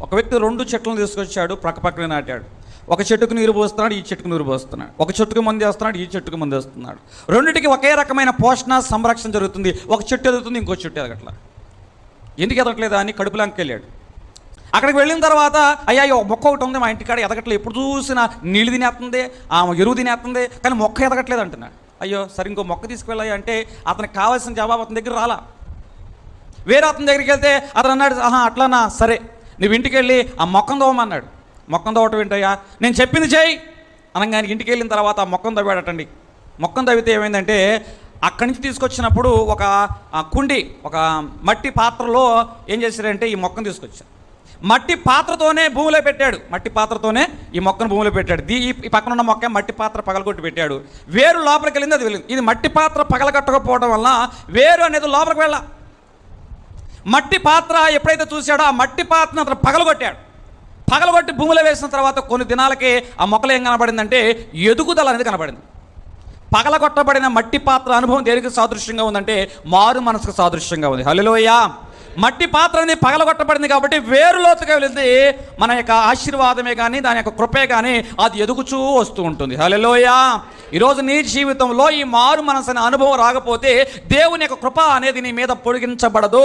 ఒక వ్యక్తి రెండు చెట్లను తీసుకొచ్చాడు ప్రక్క నాటాడు. ఒక చెట్టుకు నీరు పోస్తున్నాడు ఈ చెట్టుకు నీరు పోస్తున్నాడు. ఒక చెట్టుకు మంది వేస్తున్నాడు ఈ చెట్టుకు మంది వేస్తున్నాడు. రెండింటికి ఒకే రకమైన పోషణ సంరక్షణ జరుగుతుంది. ఒక చెట్టు ఎదుగుతుంది ఇంకో చెట్టు ఎదగట్లా. ఎందుకు ఎదగట్లేదా అని కడుపులాంకి వెళ్ళాడు. అక్కడికి వెళ్ళిన తర్వాత అయ్యా ఒక మొక్క ఒకటి ఉంది మా ఇంటికాడ ఎదగట్లేదు. ఎప్పుడు చూసినా నీళ్ళు తినేస్తుంది ఆ ఎరువు తినేస్తుంది కానీ మొక్క ఎదగట్లేదు అంటున్నాడు. అయ్యో సరే ఇంకో మొక్క తీసుకువెళ్ళాయి అంటే అతనికి కావాల్సిన జవాబు అతని దగ్గర రాలా. వేరే అతని దగ్గరికి వెళ్తే అతను అన్నాడు ఆహా అట్లానా? సరే. నువ్వు ఇంటికి వెళ్ళి ఆ మొక్కం దోమన్నాడు మొక్కం దోవటం ఏంటయ్యా? నేను చెప్పింది చేయి అనగానే ఇంటికి వెళ్ళిన తర్వాత ఆ మొక్కం దవ్వాడటండి మొక్కం తవ్వితే ఏమైందంటే అక్కడి నుంచి తీసుకొచ్చినప్పుడు ఒక కుండి ఒక మట్టి పాత్రలో ఏం చేశారంటే ఈ మొక్కను తీసుకొచ్చారు. మట్టి పాత్రతోనే భూమిలో పెట్టాడు. మట్టి పాత్రతోనే ఈ మొక్కను భూమిలో పెట్టాడు. దీ ఈ పక్కన ఉన్న మొక్క మట్టి పాత్ర పగలగొట్టి పెట్టాడు. వేరు లోపలికి వెళ్ళింది అది వెళ్ళింది ఇది మట్టి పాత్ర పగలగొట్టకపోవడం వల్ల వేరు అనేది లోపలికి వెళ్ళా మట్టి పాత్ర ఎప్పుడైతే చూశాడో ఆ మట్టి పాత్రను అతను పగలగొట్టాడు. పగలగొట్టి భూమిలో వేసిన తర్వాత కొన్ని దినాలకి ఆ మొక్కలు ఏం కనబడిందంటే ఎదుగుదల అనేది కనబడింది. పగలగొట్టబడిన మట్టి పాత్ర అనుభవం దేనికి సాదృశ్యంగా ఉందంటే మారు మనసుకు సాదృశ్యంగా ఉంది. హలోయ మట్టి పాత్ర అనేది పగలగొట్టబడింది కాబట్టి వేరు లోతుగా వెళితే మన యొక్క ఆశీర్వాదమే కానీ దాని యొక్క కృపే కానీ అది ఎదుగుచూ వస్తూ ఉంటుంది. హలోయ ఈరోజు నీ జీవితంలో ఈ మారు మనసు అనే అనుభవం రాకపోతే దేవుని యొక్క కృప అనేది నీ మీద పొడిగించబడదు.